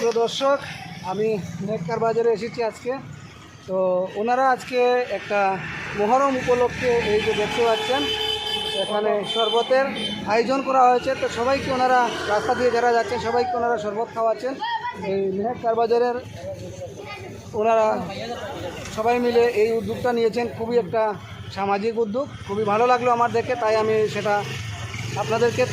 সুপ্রিয় দর্শক, আমি নেককার বাজারে এসেছি আজকে। তো ওনারা আজকে একটা মহরম উপলক্ষে এই যে দেখতে পাচ্ছেন, এখানে শরবতের আয়োজন করা হয়েছে। তো সবাইকে ওনারা রাস্তা দিয়ে যারা যাচ্ছেন, সবাইকে ওনারা শরবত খাওয়াচ্ছেন। এই মেহেরকার বাজারের ওনারা সবাই মিলে এই উদ্যোগটা নিয়েছেন। খুবই একটা সামাজিক উদ্যোগ, খুবই ভালো লাগল আমার দেখে, তাই আমি সেটা আপনাদেরকে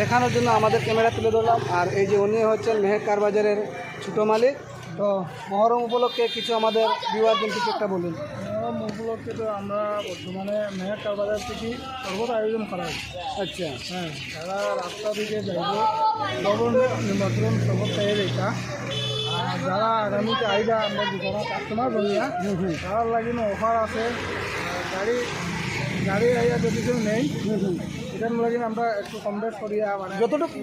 দেখানোর জন্য আমাদের ক্যামেরা তুলে ধরলাম। আর এই যে উনি হচ্ছেন মেহেরকার বাজারের ছোটো মালিক। তো মহরম উপলক্ষে কিছু আমাদের বিবাহজন কিছু একটা বলুন। মহরম উপলক্ষে তো আমরা বর্তমানে মেহের কারবাজার থেকে সর্বত আয়োজন করা হয়েছে আচ্ছা। হ্যাঁ তারা রাস্তা দিকে যাইব। লবণ নিমন্ত্রণ পেয়ে আর যারা আগামীতে আইবা আমরা দোকানের কাস্টমার বলিয়া তার লাগিনো অফার আছে। গাড়ি গাড়ি আইয়া যদি কেউ নেই এটার লাগিন আমরা একটু কম বেশ করিয়া মানে যতটুকু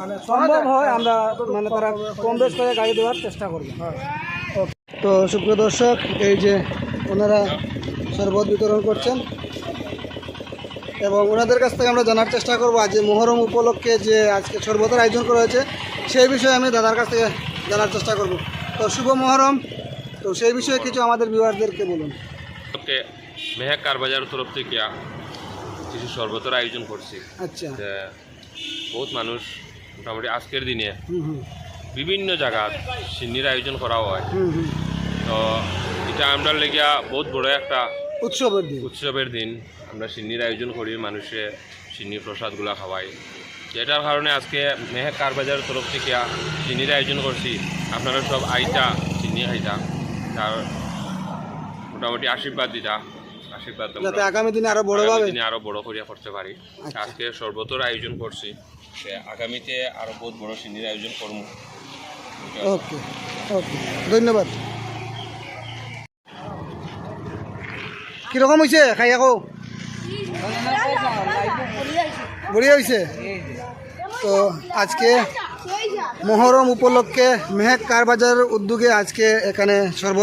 মানে সম্ভব হয় আমরা মানে তারা কম বেশ করে। গাড়ি দেওয়ার চেষ্টা করব। তো সুপ্রিয় দর্শক এই যে ওনারা শরবত বিতরণ করছেন এবং ওনাদের কাছ থেকে আমরা জানার চেষ্টা করব আজ যে মহরম উপলক্ষে যে আজকে শরবতের আয়োজন করা হয়েছে সেই বিষয়ে আমি দাদার কাছ থেকে জানার চেষ্টা করব। তো শুভ মহরম। তো সেই বিষয়ে কিছু আমাদের বিবাহদেরকে বলুন। ওকে মেহেক কারবাজার তরফ থেকে কিছু শরবতের আয়োজন করছি। আচ্ছা। বহুত মানুষ মোটামুটি আজকের দিনে বিভিন্ন জায়গা সিন্নির আয়োজন করা হয়। তো এটা আমরা লেগিয়া বহুত বড় একটা উৎসবের দিন। উৎসবের দিন। আমরা সিন্নির আয়োজন করি মানুষে সিন্নি প্রসাদগুলা খাওয়াই। যেটার কারণে আজকে মেহেক কারবাজারের তরফ থেকে সিন্নির আয়োজন করছি। আপনারা সব আইতা সিন্নি খাইতা তার মোটামুটি আশীর্বাদ দিতা। আশীর্বাদ যাতে আগামী দিনে আরও বড়ভাবে আগামী দিনে আরও বড় করিয়া করতে পারি। আচ্ছা। আজকে শরবতের আয়োজন করছি সে আগামীতে আরও বহুত বড় সিন্নির আয়োজন করব। ওকে ওকে ধন্যবাদ। কীরকম হয়েছে খাই আকৌ? বঢ়িয়া হয়েছে তো আজকে মহরম উপলক্ষে মেহেক কারবাজার উদ্যোগে আজকে এখানে সর্ব